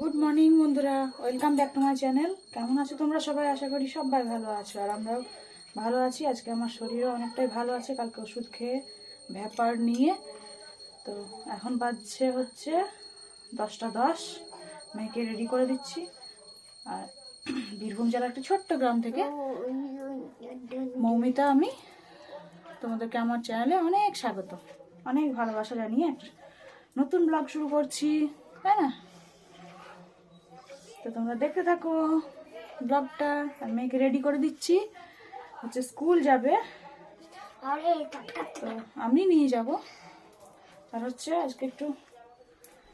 Good morning বন্ধুরা। Welcome back to my channel কেমন আছো তোমরা সবাই? আশা করি সবাই ভালো আছো, আর আমরাও ভালো আছি। আজকে আমার শরীরও অনেকটাই ভালো আছে। কালকে ওষুধ খেয়ে ভ্যাপার নিয়ে। তো এখন বাজছে হচ্ছে দশটা দশ। মেয়েকে রেডি করে দিচ্ছি। আর বীরভূম জেলার একটা ছোট্ট গ্রাম থেকে মৌমিতা আমি। তোমাদেরকে আমার চ্যানেলে অনেক স্বাগত। অনেক ভালোবাসা জানিয়ে নতুন ব্লগ শুরু করছি। তাই না? তো তোমরা দেখতে থাকো। ব্লগটা আর মেয়েকে রেডি করে দিচ্ছি। হচ্ছে স্কুল যাবে। তো আমি নিয়ে যাব। আর হচ্ছে আজকে একটু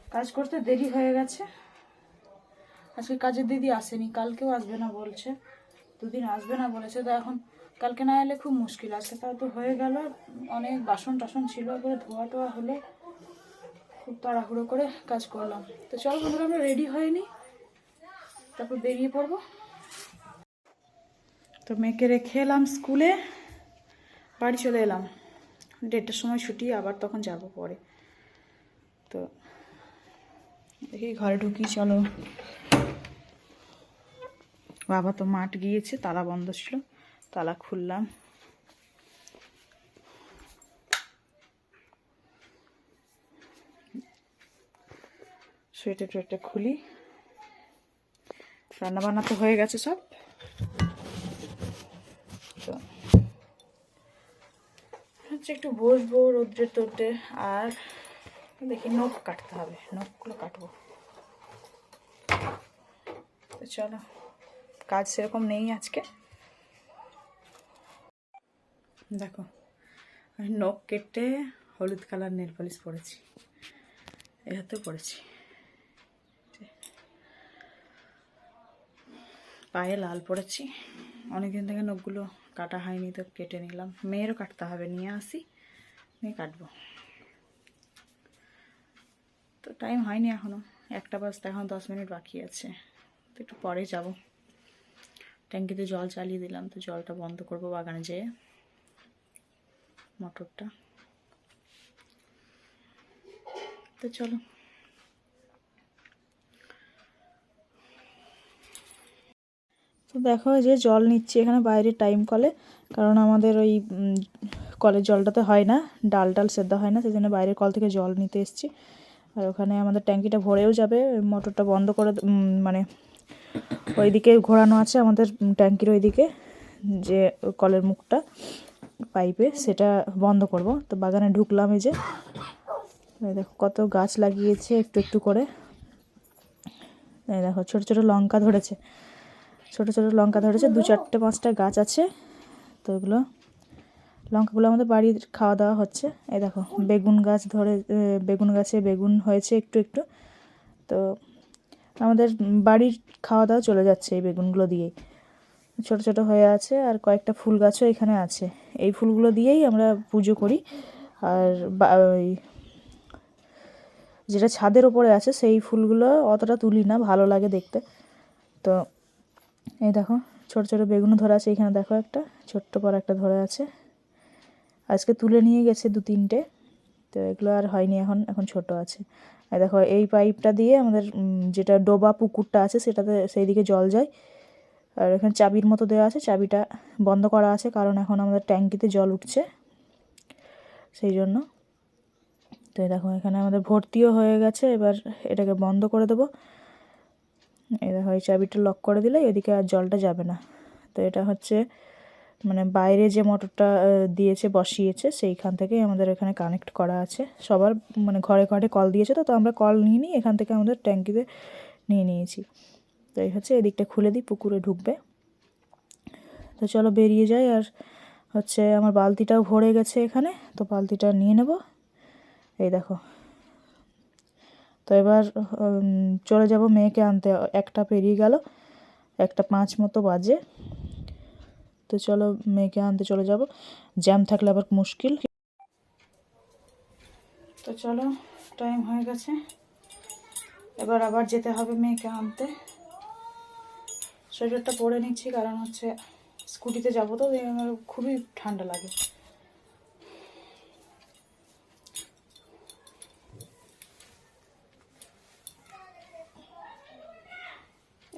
কাজ করতে দেরি হয়ে গেছে। আজকে কাজের দিদি আসেনি কালকেও আসবে না বলছে। দুদিন আসবে না বলেছে তো এখন কালকে না এলে খুব মুশকিল। আছে তাও তো হয়ে গেল অনেক বাসন টাসন ছিল করে ধোয়া টোয়া হলে। খুব তাড়াহুড়ো করে কাজ করলাম। তো চলো বন্ধুরা আমরা রেডি হয়নি তারপর বেরিয়ে পড়ব। তো মেয়েকে রেখে এলাম স্কুলে। বাড়ি চলে এলাম। দেড়টার সময় ছুটি, আবার তখন যাব পরে। তো দেখি ঘরে ঢুকি, চলো। বাবা তো মাঠ গিয়েছে, তালা বন্ধ ছিল, তালা খুললাম। সোয়েটার টোয়েটার খুলি। রান্না বান্না তো হয়ে গেছে সব। তো হচ্ছে একটু বসবো রোদ্রে তোদ্রে আর দেখি নখ কাটতে হবে, নখগুলো কাটবো। তো চলো, কাজ সেরকম নেই আজকে। দেখো, আমি নখ কেটে হলুদ কালার নেল পলিশ পরেছি, এ হাতে পরেছি। পায়ে লাল পড়েছি। অনেকদিন থেকে নখগুলো কাটা হয়নি তো কেটে নিলাম। মেয়েরও কাটতে হবে, নিয়ে আসি, নিয়ে কাটবো। তো টাইম হয়নি এখনও একটা বাজতে এখন দশ মিনিট বাকি আছে। তো একটু পরে যাব। ট্যাঙ্কিতে জল চালিয়ে দিলাম, তো জলটা বন্ধ করব বাগানে যেয়ে। মোটরটা। তো চলো। তো দেখো যে জল নিচ্ছি এখানে বাইরে টাইম কলে। কারণ আমাদের ওই কলের জলটাতে হয় না, ডাল ডাল সেদ্ধ হয় না সেই জন্য বাইরের কল থেকে জল নিতে এসেছি। আর ওখানে আমাদের ট্যাঙ্কিটা ভরেও যাবে মোটরটা বন্ধ করে মানে ওইদিকে ঘোরানো আছে আমাদের ট্যাঙ্কির ওইদিকে, যে কলের মুখটা, পাইপে, সেটা বন্ধ করব। তো বাগানে ঢুকলাম এই যে। দেখো কত গাছ লাগিয়েছে একটু একটু করে। দেখো ছোট ছোট লঙ্কা ধরেছে। ছোট ছোট লঙ্কা ধরেছে, দু চারটে পাঁচটা গাছ আছে। তো এগুলো, লঙ্কাগুলো আমাদের বাড়ির খাওয়া দাওয়া হচ্ছে। এই দেখো, বেগুন গাছ ধরে বেগুন গাছে বেগুন হয়েছে একটু একটু। তো আমাদের বাড়ির খাওয়া দাওয়া চলে যাচ্ছে এই বেগুনগুলো দিয়েই। ছোট ছোট হয়ে আছে আর কয়েকটা ফুল গাছও এখানে আছে। এই ফুলগুলো দিয়েই আমরা পুজো করি। আর যেটা ছাদের ওপরে আছে, সেই ফুলগুলো অতটা তুলি না, ভালো লাগে দেখতে। তো এই দেখো, ছোট ছোট বেগুন ধরা আছে এখানে, দেখো একটা, ছোট্ট পর একটা ধরে আছে। আজকে তুলে নিয়ে গেছে দু তিনটে, তো এগুলো আর হয়নি, এখন এখন ছোট আছে। আর দেখো, এই পাইপটা দিয়ে আমাদের যেটা ডোবা পুকুরটা আছে, সেটাতে সেই দিকে জল যায়। আর এখানে চাবির মতো দেওয়া আছে, চাবিটা বন্ধ করা আছে, কারণ এখন আমাদের ট্যাঙ্কিতে জল উঠছে। সেই জন্য। তো দেখো, এখানে আমাদের ভর্তিও হয়ে গেছে, এবার এটাকে বন্ধ করে দেবো। এই চাবিটা লক করে দিলে এদিকে আর জলটা যাবে না। তো এটা হচ্ছে মানে বাইরে যে মোটরটা দিয়েছে, বসিয়েছে, সেইখান থেকে আমাদের এখানে কানেক্ট করা আছে। সবার মানে ঘরে ঘরে কল দিয়েছে তো তো আমরা কল নিয়ে নিই এখান থেকে আমাদের ট্যাঙ্কিতে নিয়ে নিয়েছি। তো এই হচ্ছে, এদিকটা খুলে দিই, পুকুরে ঢুকবে। তো চলো বেরিয়ে যাই, আর হচ্ছে আমার বালতিটাও ভরে গেছে এখানে, তো বালতিটা নিয়ে নেব। এই দেখো তো এবার চলে যাব মেয়েকে আনতে। একটা পেরিয়ে গেল, একটা পাঁচ মতো বাজে। তো চলো মেয়েকে আনতে চলে যাব। জ্যাম থাকলে আবার মুশকিল। তো চলো টাইম হয়ে গেছে। এবার আবার যেতে হবে মেয়েকে আনতে। সোয়েটারটা পরে নিচ্ছি, কারণ হচ্ছে স্কুটিতে যাব তো খুবই ঠান্ডা লাগে।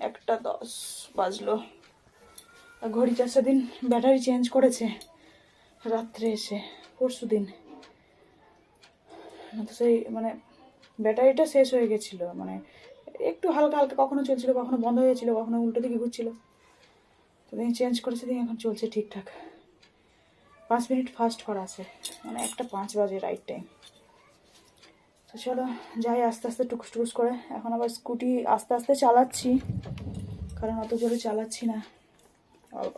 একটা দশ বাজলো। আর ঘড়িটা সেদিন ব্যাটারি চেঞ্জ করেছে রাত্রে এসে, পরশু দিন। তো সেই মানে ব্যাটারিটা শেষ হয়ে গেছিল মানে একটু হালকা হালকা কখনো চলছিল, কখনো বন্ধ হয়েছিল কখনো উল্টো দিকে ঘুরছিল। তো দিন চেঞ্জ করেছে দিন এখন চলছে ঠিকঠাক। পাঁচ মিনিট ফাস্ট করা আছে মানে একটা পাঁচ বাজে রাইট টাইম তো চলো যাই আস্তে আস্তে টুকুস টুকুস করে। এখন আবার স্কুটি আস্তে আস্তে চালাচ্ছি, কারণ অত জোরে চালাচ্ছি না।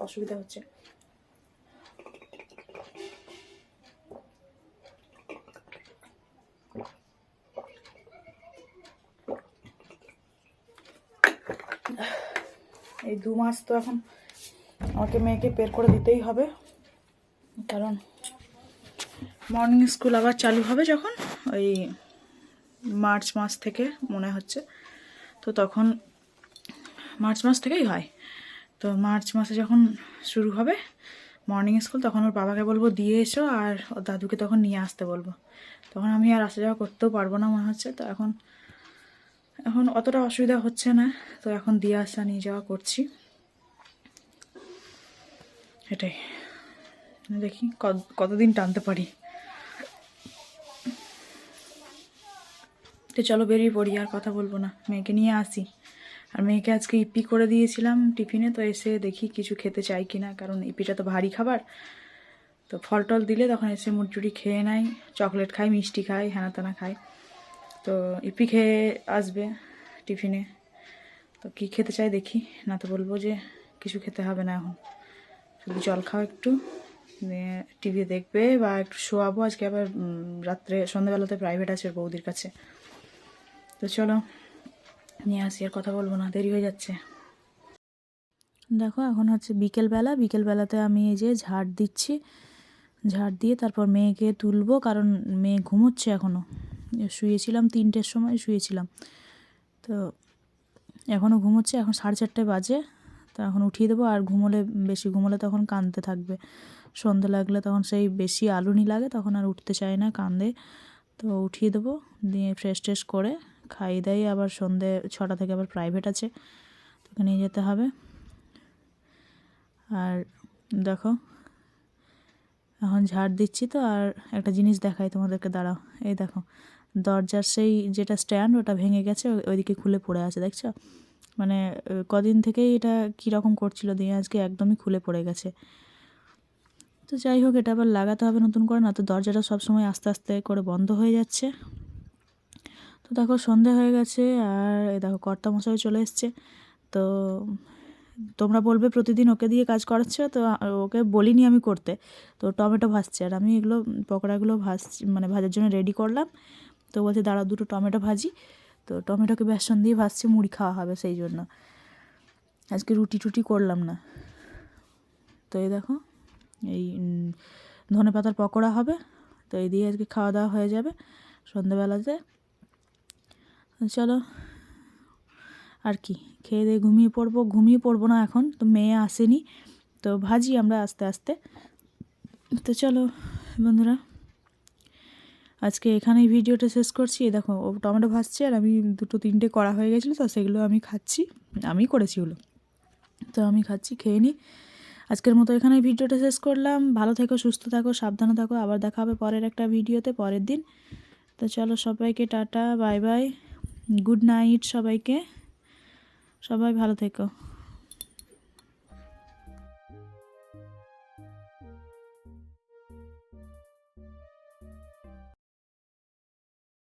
অসুবিধা হচ্ছে। এই দু মাস তো এখন আমাকে মেয়েকে বের করে দিতেই হবে, কারণ মর্নিং স্কুল আবার চালু হবে যখন ওই মার্চ মাস থেকে মনে হচ্ছে। তো তখন মার্চ মাস থেকেই হয়। তো মার্চ মাসে যখন শুরু হবে মর্নিং স্কুল তখন ওর বাবাকে বলব, দিয়ে এসো আর ওর দাদুকে তখন নিয়ে আসতে বলব। তখন আমি আর আসা যাওয়া করতেও পারব না মনে হচ্ছে। তো এখন এখন অতটা অসুবিধা হচ্ছে না। তো এখন দিয়ে আসা, নিয়ে যাওয়া করছি। এটাই। দেখি কত- কতদিন টানতে পারি। তো চলো বেরিয়ে পড়ি, আর কথা বলব না। মেয়েকে নিয়ে আসি। আর মেয়েকে আজকে ইপি করে দিয়েছিলাম টিফিনে, তো এসে দেখি কিছু খেতে চাই কি না কারণ ইপিটা তো ভারী খাবার। তো ফল টল দিলে তখন এসে মুড়চুড়ি খেয়ে নেয়, চকলেট খায়, মিষ্টি খায় হ্যানা তেনা খায়। তো ইপি খেয়ে আসবে টিফিনে। তো কি খেতে চাই দেখি, না তো বলব যে কিছু খেতে হবে না এখন। শুধু জল খাও একটু টিভি দেখবে বা একটু শোয়াবো। আজকে আবার রাত্রে, সন্ধ্যাবেলাতে প্রাইভেট আছে বৌদির কাছে। তো চলো, নিয়ে আসি, আর কথা বলব না, দেরি হয়ে যাচ্ছে। দেখো, এখন হচ্ছে বিকেলবেলা, বিকেলবেলাতে আমি এই যে ঝাড় দিচ্ছি। ঝাড় দিয়ে তারপর মেয়েকে তুলবো, কারণ মেয়ে ঘুমোচ্ছে এখনও শুয়েছিলাম তিনটের সময়, শুয়েছিলাম। তো এখনও ঘুমোচ্ছে, এখন সাড়ে চারটে বাজে। তো এখন উঠিয়ে দেবো, আর ঘুমোলে, বেশি ঘুমোলে তখন কাঁদতে থাকবে। সন্ধে লাগলে তখন সেই বেশি আলুনি লাগে, তখন আর উঠতে চায় না, কাঁদে। তো উঠিয়ে দেবো, দিয়ে ফ্রেশ ট্রেশ করে খাইয়ে দেয়, আবার সন্ধে ছটা থেকে আবার প্রাইভেট আছে তোকে নিয়ে যেতে হবে। আর দেখো, এখন ঝাড় দিচ্ছি তো, আর একটা জিনিস দেখাই তোমাদেরকে, দাঁড়াও, এই দেখো, দরজার সেই যেটা স্ট্যান্ড ওটা ভেঙে গেছে, ওইদিকে খুলে পড়ে আছে, দেখছ? মানে কদিন থেকেই এটা কীরকম করছিল, দিয়ে আজকে একদমই খুলে পড়ে গেছে। তো যাই হোক, এটা আবার লাগাতে হবে নতুন করে, না তো দরজাটা সব সময় আস্তে আস্তে করে বন্ধ হয়ে যাচ্ছে। দেখো সন্ধে হয়ে গেছে আর এই দেখো কর্তা মশাই চলে এসছে। তো তোমরা বলবে প্রতিদিন ওকে দিয়ে কাজ করাচ্ছ, তো ওকে বলিনি আমি করতে। তো টমেটো ভাজছে আর আমি এগুলো, পকোড়াগুলো ভাজছি মানে ভাজার জন্য রেডি করলাম। তো বলছে, দাঁড়া, দুটো টমেটো ভাজি। তো টমেটোকে বেসন দিয়ে ভাজছি, মুড়ি খাওয়া হবে সেই জন্য। আজকে রুটি টুটি করলাম না। তো এই দেখো, এই ধনে পাতার পকোড়া হবে। তো এই দিয়ে আজকে খাওয়া দাওয়া হয়ে যাবে সন্ধ্যেবেলাতে তো চলো, আর কি, খেয়ে দিয়ে ঘুমিয়ে পড়ব। ঘুমিয়ে পড়ব না এখন, তো মেয়ে আসেনি, তো ভাজি আমরা আস্তে আস্তে। তো চলো, বন্ধুরা, আজকে এখানেই ভিডিওটা শেষ করছি। দেখো, ও টমেটো ভাজছে, আর আমি দুটো তিনটে করা হয়ে গেছিল, তো সেগুলো আমি খাচ্ছি, আমি করেছি ওগুলো। তো আমি খাচ্ছি, খেয়ে নিই আজকের মতো এখানে ভিডিওটা শেষ করলাম। ভালো থেকো, সুস্থ থাকো, সাবধানে থাকো। আবার দেখা হবে পরের একটা ভিডিওতে, পরের দিন। তো চলো সবাইকে tata, bye bye. Good night সবাইকে। সবাই ভালো থেকো।